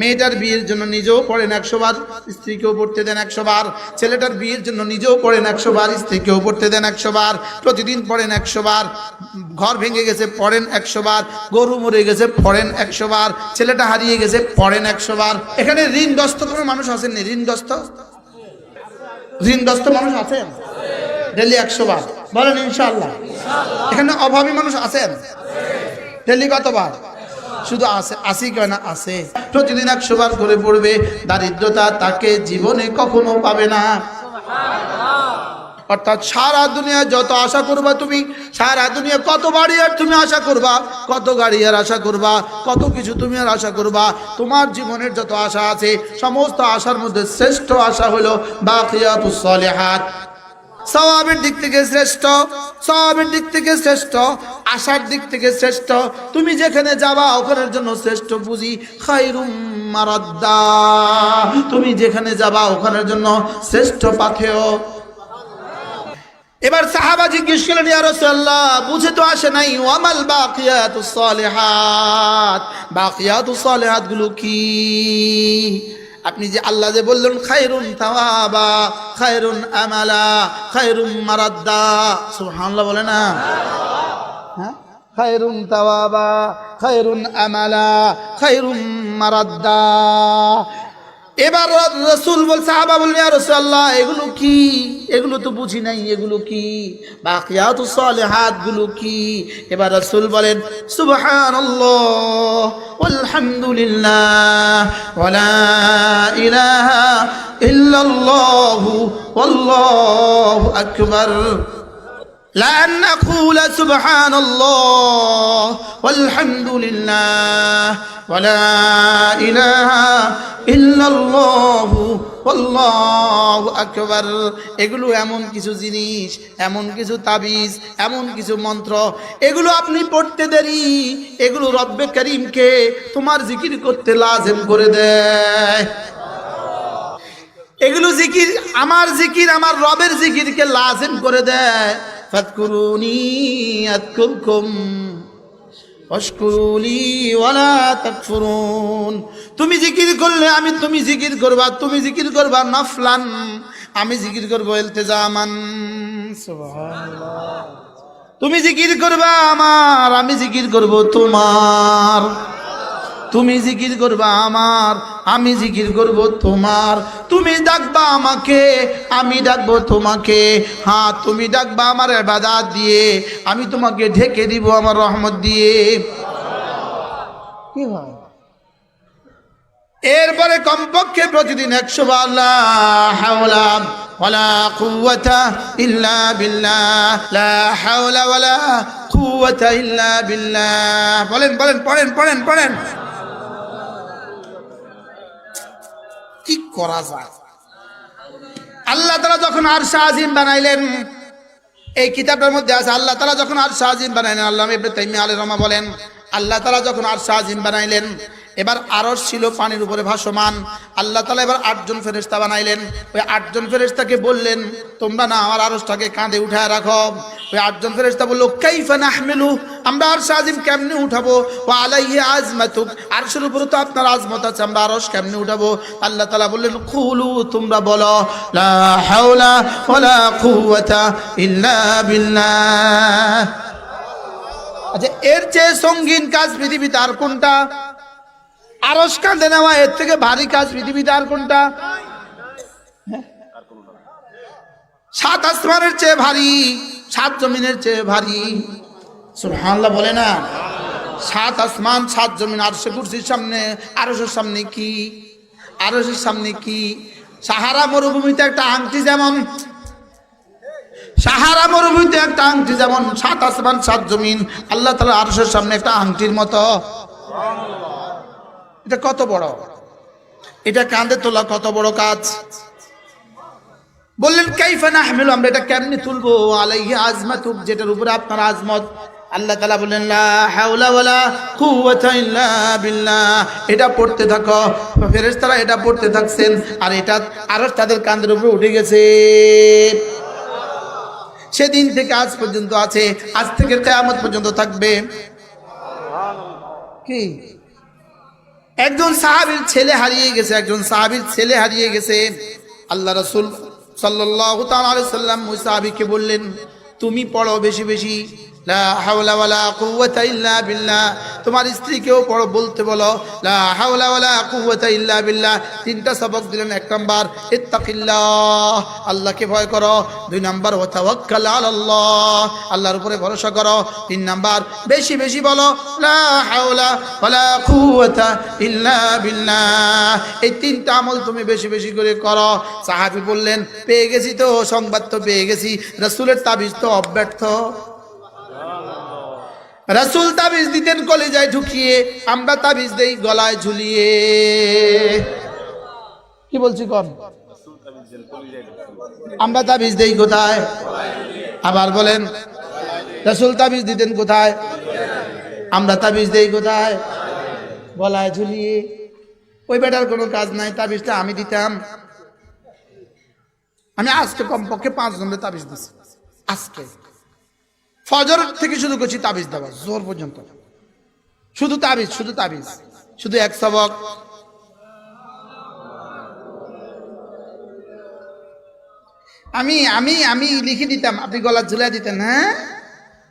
মেয়েটার বিয়ের জন্য নিজেও পড়েন একশো বার, স্ত্রীকেও পড়তে দেন একশো বার, ছেলেটার বিয়ের জন্য নিজেও পড়েন একশো বার, স্ত্রীকেও পড়তে দেন একশো বার, প্রতিদিন পড়েন একশো বার, ঘর ভেঙে গেছে পড়েন একশো বার, গরু মরে গেছে পড়েন একশো বার, ছেলেটা হারিয়ে গেছে পড়েন একশো বার। এখানে ঋণগ্রস্ত কোনো মানুষ আসেননি ঋণগ্রস্ত? ঋণগ্রস্ত মানুষ আছেন? ডেলি একশো বার। বলেন ইনশাল্লাহ এখানে অভাবী মানুষ আছেন? ডেলি কতবার? শুধু আছে আসি কেন আছে প্রতিদিন একশো বার করে পড়বে, দারিদ্রতা তাকে জীবনে কখনো পাবে না। অর্থাৎ সারা দুনিয়া যত আশা করবা তুমি, সারা দুনিয়া কত বাড়ি আর তুমি আশা করবা, কত গাড়ি আর আশা করবা, কত কিছু তুমি আর আশা করবা, তোমার জীবনের যত আশা আছে, সমস্ত আশার মধ্যে শ্রেষ্ঠ আশা হলো বাকিয়াতুস সালিহাত। সওয়াবের দিক থেকে শ্রেষ্ঠ, সওয়াবের দিক থেকে শ্রেষ্ঠ, আশার দিক থেকে শ্রেষ্ঠ। তুমি যেখানে যাবা, ওখানের জন্য শ্রেষ্ঠ বুঝি খাইরুম মারাদ্দা। তুমি যেখানে যাবা, ওখানের জন্য শ্রেষ্ঠ পাথেয়। এবার সাহাবা জিজ্ঞেস করলেন বুঝে তো আসে নাই ওয়ামাল বাকিয়াতুস সালিহাত? বাকিয়াতুস সালিহাতগুলো কি? আপনি যে আল্লাহ যে বললেন, খায়রুন তাওয়াবা খায়রুন আমালা, খায়রুম মারাদ্দা, সুবহানাল্লাহ বলে না? হ্যাঁ? খায়রুন তাওয়াবা খায়রুন আমালা, খায়রুম মারাদ্দা। এবার রসুল বল সাহাবা বললেন ইয়া রাসূলুল্লাহ এগুলো কি এগুলো তো বুঝি নাই এগুলো কি বাকিয়াতুস সালিহাত গুলো কি এবার রসুল বলেন সুবহানাল্লাহ walhamdulillah ওয়ালা ইলাহা ইল্লাল্লাহু ওয়াল্লাহু আকবার لأن نقول سبحان الله والحمد لله ولا إله إلا الله والله أكبر এগুলো এমন কিছু জিনিস এমন কিছু তাবিজ এমন কিছু মন্ত্র এগুলো আপনি পড়তে দেরি এগুলো রব্বে করিমকে তোমার জিকির করতে লাজেম করে দেয় এগুলো জিকির আমার জিকির আমার রবের জিকিরকে লাজেম করে দেয় ফাতকুরুনি আতকুরকুম অশকুরুলি ওয়ালা তাকফুরুন তুমি জিকির করলে আমি তুমি জিকির করবা তুমি জিকির করবা নফলান আমি জিকির করব এলতেজামান তুমি জিকির করবা আমার আমি জিকির করব তোমার। তুমি জিকির করবা আমার, আমি জিকির করব তোমার। তুমি ডাকবা আমাকে, আমি ডাকবো তোমাকে। হ্যাঁ তুমি ডাকবা আমার বাজার দিয়ে, আমি তোমাকে ঢেকে দিব আমার রহমত দিয়ে। কি হয়? এরপরে কমপক্ষে প্রতিদিন একশো বিল্লাহ। বলেন বলেন, পড়েন পড়েন পড়েন। করা যায়। আল্লাহ তালা যখন আর শাহজিম বানাইলেন, এই কিতাবটার মধ্যে আছে, আল্লাহ তালা যখন আর শাহজিম বানাইলেন, আল্লাহ আলী রহমা বলেন, আল্লাহ তালা যখন আর শাহজিম বানাইলেন এবার আরস ছিল পানির উপরে ভাসমান। আল্লাহ তালা এবার আটজন ফেরেস্তা বানাইলেন। ওই আটজন ফেরেস্তাকে বললেন, তোমরা না আমার আরসটাকে কাঁধে উঠায় রাখো। ওই আটজন ফেরেস্তা বলল, কাইফা নাহমিলু? আমরা আর শাহজিম কেমনে উঠাবো? ও আলাইহি আজমাতুক? আরশের উপরে তো আপনার আজমত আছে, আমরা আরশ কেমনে উঠাবো? আল্লাহ তালা বললেন খুলু তোমরা বলো, লা হাওলা ওয়ালা কুওয়াতা ইল্লা বিল্লাহ। আচ্ছা এর চেয়ে সঙ্গীন কাজ পৃথিবীতে আর কোনটা? আরস কাঁধে নেওয়া এর থেকে ভারী কাজ পৃথিবীতে আর কোনটা? সাত আসমানের চেয়ে ভারী, সাত জমিনের চেয়ে ভারী। সুবহানাল্লাহ বলে না? সাত আসমান, সাত জমিন আর সে কুরসির সামনে আরসের সামনে কি? আরসের সামনে কি? সাহারা মরুভূমিতে একটা আংটি যেমন, সাহারা মরুভূমিতে একটা আংটি যেমন, সাত আসমান, সাত জমিন, আল্লাহ তালা আরশের সামনে একটা আংটির মতো। এটা কত বড়? এটা কাঁধে তোলা কত বড় কাজ? বললেন, কাইফা না হামিল আমরা এটা কেমনি তুলবো? আলাইহি আজমাতুক যেটার উপরে আপনার আজমত। আল্লাহ তালা কুওয়াতা এটা পড়তে থাকো। ফেরেশতারা এটা পড়তে থাকছেন, আর এটা আরও তাদের কাঁধের উপরে উঠে গেছে। সেদিন থেকে আজ পর্যন্ত আছে, আজ থেকে কেয়ামত পর্যন্ত থাকবে। কি? একজন সাহাবির ছেলে হারিয়ে গেছে, একজন সাহাবির ছেলে হারিয়ে গেছে। আল্লাহ রসুল সাল্লাহ সাল্লাম ওই সাহাবিকে বললেন, তুমি পড়ো বেশি বেশি। তোমার স্ত্রীকেও পড়ো বলতে বলো বিল্লাহ। তিনটা সবক দিলেন, এক নম্বর আল্লাহকে ভয় করো। দুই নম্বর আলাল্লাহ। আল্লাহর উপরে ভরসা করো। তিন নাম্বার, বেশি বেশি বলো বিল্লাহ। এই তিনটা আমল তুমি বেশি বেশি করে করো। সাহাবী বললেন, পেয়ে গেছি তো, সংবাদ তো পেয়ে গেছি। রাসূলের তাবিজ তো অব্যর্থ। রাসূল তাবিজ দিতেন কলেজায় ঢুকিয়ে, আমরা তাবিজ দেই গলায় ঝুলিয়ে। কি বলছি কন? আমরা তাবিজ দেই কোথায়? আবার বলেন, রাসূল তাবিজ দিতেন কোথায়? আমরা তাবিজ দেই কোথায়? গলায় ঝুলিয়ে। ওই বেটার কোনো কাজ নাই, তাবিজটা আমি দিতাম। আমি আজকে কমপক্ষে পাঁচ জনের তাবিজ দিছি। আজকে। ফজর থেকে শুরু করছি তাবিজ দেওয়া জোর পর্যন্ত। শুধু তাবিজ শুধু তাবিজ, শুধু এক সবক। আমি আমি আমি লিখে দিতাম, আপনি গলা ঝুলে দিতেন হ্যাঁ?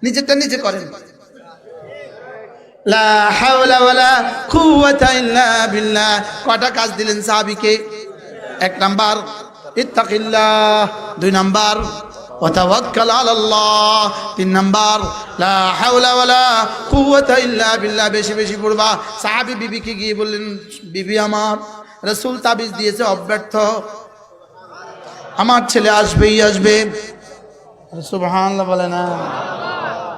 নিজেরটা নিজে করেন। কটা কাজ দিলেন সাহাবীকে? এক নাম্বার, ইত্তাকিল্লাহ। দুই নাম্বার ওয়াতাওয়াক্কাল আলাল্লাহ তিন নাম্বার, লা হাওলা ওয়ালা কুওয়াতা ইল্লা বিল্লাহ। বেশি বেশি পড়বা। সাহাবী বিবিকে গিয়ে বললেন, বিবি আমার, রাসূল তাবিজ দিয়েছে, অব্যর্থ। আমার ছেলে আসবেই আসবে। সুবহানাল্লাহ বলে না।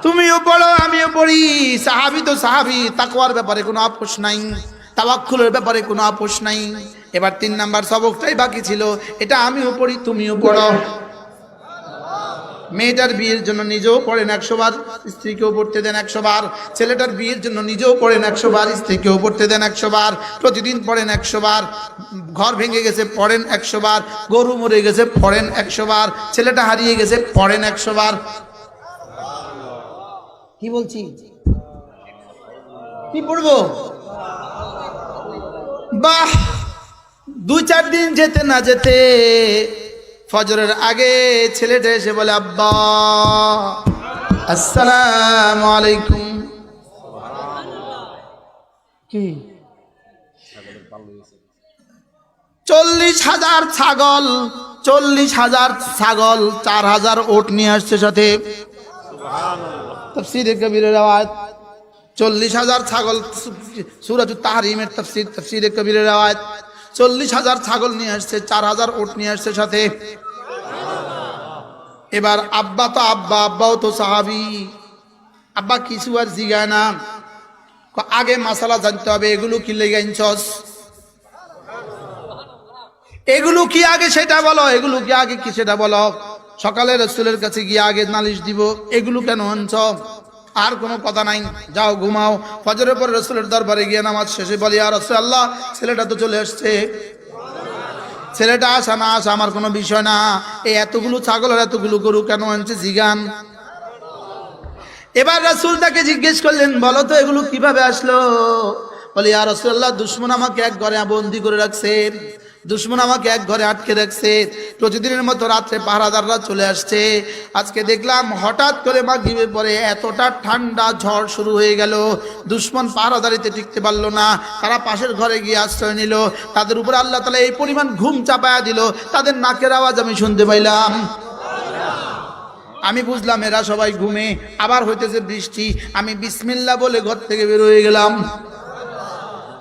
তুমিও পড়ো, আমিও পড়ি। সাহাবি তো সাহাবি, তাকওয়ার ব্যাপারে কোনো আপোষ নাই। তাওয়াক্কুলের ব্যাপারে কোনো আপোষ নাই। এবার তিন নাম্বার সবকটাই বাকি ছিল। এটা আমিও পড়ি, তুমিও পড়ো। মেয়েটার বিয়ের জন্য নিজেও পড়েন একশো বার, স্ত্রীকেও পড়তে দেন একশো বার, ছেলেটার বিয়ের জন্য নিজেও পড়েন একশো বার, স্ত্রীকেও পড়তে দেন একশো বার, প্রতিদিন পড়েন একশো বার, ঘর ভেঙে গেছে পড়েন একশো বার, গরু মরে গেছে পড়েন একশো বার, ছেলেটা হারিয়ে গেছে পড়েন একশো বার। কি বলছি? কি পড়ব? বাহ! দু চার দিন যেতে না যেতে ফজরের আগে ছেলেটা এসে বলে আব্বা আসসালাম আলাইকুম। কি? চল্লিশ হাজার ছাগল চল্লিশ হাজার ছাগল চার হাজার ওট নিয়ে আসছে সাথে। তফসির কবিরের আওয়াজ চল্লিশ হাজার ছাগল সুরাজ তাহারিমের তফসির তফসির কবিরের আওয়াজ চল্লিশ হাজার ছাগল নিয়ে আসছে, চার হাজার ওট নিয়ে আসছে সাথে। এবার আব্বা তো আব্বা, আব্বাও তো সাহাবি। আব্বা কিছু আর জিগায় না। আগে মাসালা জানতে হবে, এগুলো কি লেগে আনছস? এগুলো কি আগে সেটা বলো, এগুলো কি আগে কি সেটা বলো? সকালে রসুলের কাছে গিয়ে আগে নালিশ দিব, এগুলো কেন আনছ? আর কোনো কথা নাই। যাও, ঘুমাও। ফজরের পর রসুলের দরবারে গিয়ে নামাজ শেষে বলি আর রসুল আল্লাহ ছেলেটা তো চলে আসছে ছেলেটা আসা না আসা আমার কোনো বিষয় না। এই এতগুলো ছাগল আর এতগুলো গরু কেন আনছে জিগান? এবার রাসূল তাকে জিজ্ঞেস করলেন, বলো তো, এগুলো কীভাবে আসলো? বলে আর রসুল্লাহ দুশ্মন আমাকে এক ঘরে বন্দি করে রাখছে দুশ্মন আমাকে এক ঘরে আটকে রাখছে। প্রতিদিনের মতো রাত্রে পাহারাদাররা চলে আসছে। আজকে দেখলাম হঠাৎ করে মাগরিবের পরে এতটা ঠান্ডা ঝড় শুরু হয়ে গেল। দুশ্মন পাহারাদারিতে টিকতে পারল না। তারা পাশের ঘরে গিয়ে আশ্রয় নিল। তাদের উপরে আল্লাহ তালা এই পরিমাণ ঘুম চাপায়া দিল। তাদের নাকের আওয়াজ আমি শুনতে পাইলাম। আমি বুঝলাম এরা সবাই ঘুমে। আবার হইতেছে বৃষ্টি। আমি বিসমিল্লা বলে ঘর থেকে বের হয়ে গেলাম।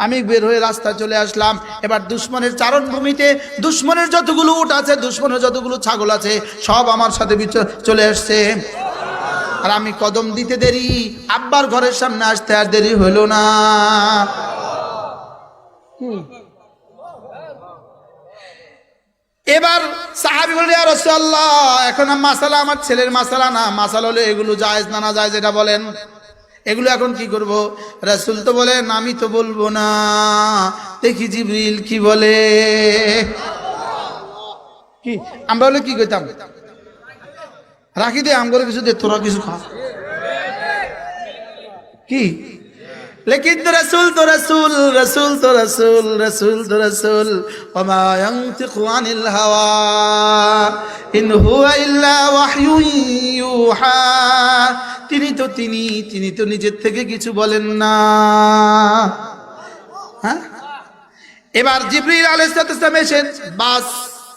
আমি বের হয়ে রাস্তায় চলে আসলাম। এবার দুশ্মনের চারণ ভূমিতে দুশ্মনের যতগুলো উট আছে, দুশ্মনের যতগুলো ছাগল আছে, সব আমার সাথে চলে আসছে। আর আমি কদম দিতে দেরি, আব্বার ঘরের সামনে আসতে আর দেরি হইল না। এবার সাহাবি বলে আর রসুল্লাহ এখন মাসালা আমার ছেলের মাসালা না। মাসালা হলে এগুলো জায়েজ না না জায়েজ, এটা বলেন। এগুলো এখন কি করব? রাসুল তো বলেন, আমি তো বলব না। দেখি জিবরিল কি বলে। কি? আমরা হলে কি করতাম রাখি দে আম কিছু দে তোরা কিছু খা। কি? তো রসুল তো রসুল রসুল তো রসুল রসুল তো রসুল। ওমায়ংতিকুয়ানিল হাওয়া, ইন হুয়া ইল্লা ওয়াহয়ু তো তিনি তিনি তো নিজের থেকে কিছু বলেন না। হ্যাঁ? এবার জিবরিল আলাইসালাম এসে বাস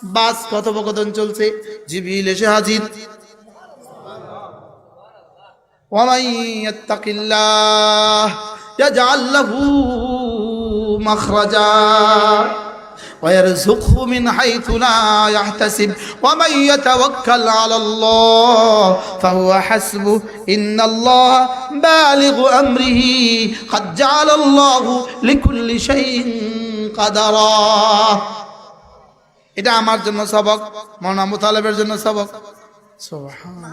বাস কথোপকথন চলছে। জিবিল এসে হাজির। ওয়ামাইয়াত্তাকিল্লাহ ইয়াজআল লাহু মাখরাজা। ويرزقه من حيث لا يحتسب ومن يتوكل على الله فهو حسبه إن الله بالغ أمره قد جعل الله لكل شيء قدرا এটা আমার জন্য সবক মৌলানা মুতালেবের জন্য সবক সুবহানাল্লাহ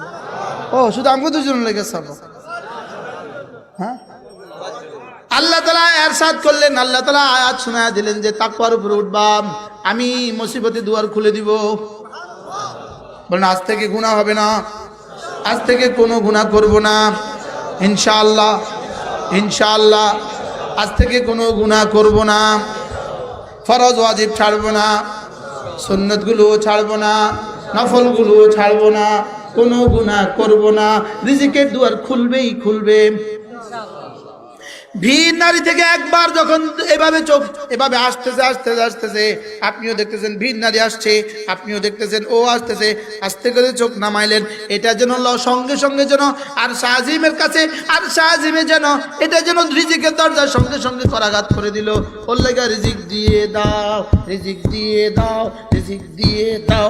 ও শুধু আমাকে দুজন লেগে সবক হ্যাঁ আল্লাহ তালা এরশাদ করলেন, আল্লাহ তালা আয়াত শোনা দিলেন যে তাকওয়ার উপরে উঠবাম, আমি মুসিবতে দুয়ার খুলে দিব। বলেন, আজ থেকে গুণা হবে না। আজ থেকে কোনো গুণা করব না। ইনশাআল্লাহ ইনশাআল্লাহ, আজ থেকে কোনো গুণা করব না। ফরজ ওয়াজিব ছাড়বো না। সুন্নতগুলোও ছাড়বো না। নফলগুলোও ছাড়বো না। কোনো গুণা করব না। রিজিকের দুয়ার খুলবেই খুলবে। ভিন নারী থেকে একবার যখন এভাবে চোখ, এভাবে আসতেছে আসতেছে আসতেছে, আপনিও দেখতেছেন ভিন নারী আসছে, আপনিও দেখতেছেন ও আসতেছে, আস্তে করে চোখ নামাইলেন, এটা যেন সঙ্গে সঙ্গে যেন আর শাহজিমের কাছে, আর শাহজিমে যেন এটা যেন রিজিকের দরজার সঙ্গে সঙ্গে করাঘাত করে দিল। ওর লেগা রিজিক দিয়ে দাও, রিজিক দিয়ে দাও, রিজিক দিয়ে দাও।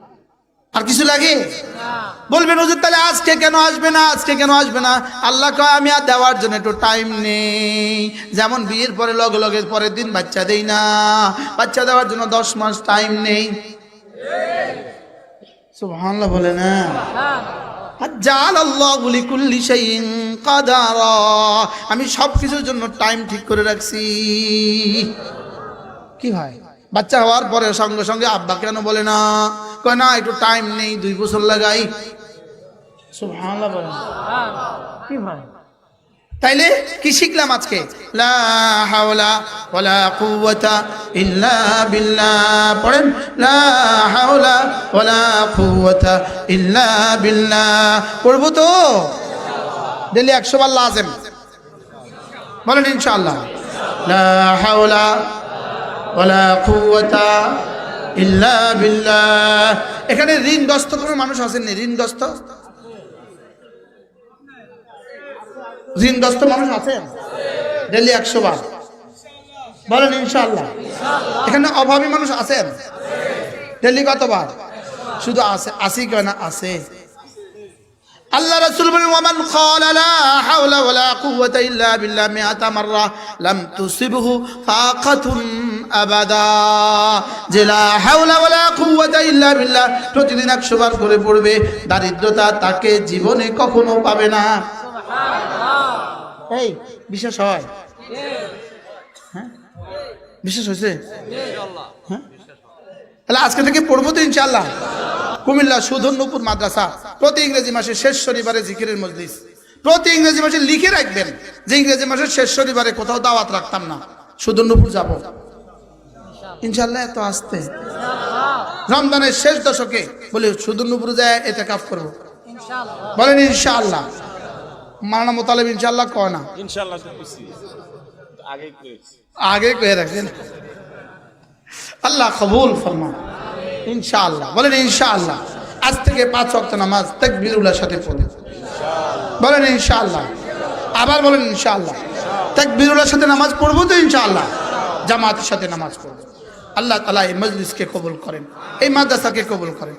আর কিছু লাগে? বলবেন, হুজুর, তাহলে আজকে কেন আসবে না? আজকে কেন আসবে না? আল্লাহ কয়, আমি আর দেওয়ার জন্য একটু টাইম নেই। যেমন বিয়ের পরে, লগে লগে পরের দিন বাচ্চা দেই না। বাচ্চা দেওয়ার জন্য দশ মাস টাইম নেই। বলে না শাইইন কাদারা। আমি সব কিছুর জন্য টাইম ঠিক করে রাখছি। কি হয় বাচ্চা হওয়ার পরে সঙ্গে সঙ্গে আব্বা কেন বলে না? কয় না একটু টাইম নেই দুই বছর লাগাই। কি তাইলে কি শিখলাম আজকে? লা হাওলা ওয়ালা কুওয়াতা ইল্লা বিল্লাহ। পড়েন লা হাওলা ওয়ালা কুওয়াতা ইল্লা বিল্লাহ। পড়ব তো? ডেলি একশো বার লাজেম। বলেন ইনশাআল্লাহ। লা হাওলা ওয়ালা কুওয়াতা ইল্লা বিল্লাহ। এখানে ঋণগ্রস্ত কোনো মানুষ আছেন নি ঋণগ্রস্ত? ঋণগ্রস্ত মানুষ আছেন? ডেলি একশো বার। বলেন ইনশাআল্লাহ। এখানে অভাবী মানুষ আছেন? ডেলি কতবার? শুধু আছে, আসি কেন আছে। আল্লাহ রাসূল বলেন, ওয়ামান ক্বালা লা হাওলা ওয়ালা কুওয়াতা ইল্লা বিল্লাহ মিআতা মাররা, লাম তুসিবহু ফাকাতুন আবাদা। যে লা হাওলা ওয়ালা কুওয়াতা ইল্লা বিল্লাহ, প্রতিদিন 100 বার করে পড়বে, দারিদ্রতা তাকে জীবনে কখনো পাবে না। এই, বিশ্বাস হয়? হ্যাঁ? বিশ্বাস হয়েছে? হ্যাঁ? তাহলে আজকে থেকে পড়ব তো ইনশাল্লাহ কুমিল্লা সুধন্যপুর মাদ্রাসা, প্রতি ইংরেজি মাসের শেষ শনিবারে জিকিরের মজলিস। প্রতি ইংরেজি মাসে লিখে রাখবেন যে ইংরেজি মাসের শেষ শনিবারে কোথাও দাওয়াত রাখতাম না। সুধন্যপুর যাব। ইনশাল্লাহ এত আসতে। রমজানের শেষ দশকে বলে সুধন্যপুর যায় এতে কাপ করব। বলেন ইনশাআল্লাহ। মারানা মোতালেব ইনশাল্লাহ কয় না? আগে কয়ে রাখছেন আল্লাহ কবুল ফরমান ইনশাআল্লাহ। বলেন ইনশাআল্লাহ। আজ থেকে পাঁচ ওয়াক্ত নামাজ তাকবীরুল্লাহর সাথে পড়ুন। বলেন ইনশাআল্লাহ। আবার বলেন ইনশাআল্লাহ। তাকবীরুল্লাহর সাথে নামাজ পড়ব তো ইনশাআল্লাহ। জামাতের সাথে নামাজ পড়ব। আল্লাহ তালা এই মজলিসকে কবুল করেন এই মাদ্রাসাকে কবুল করেন।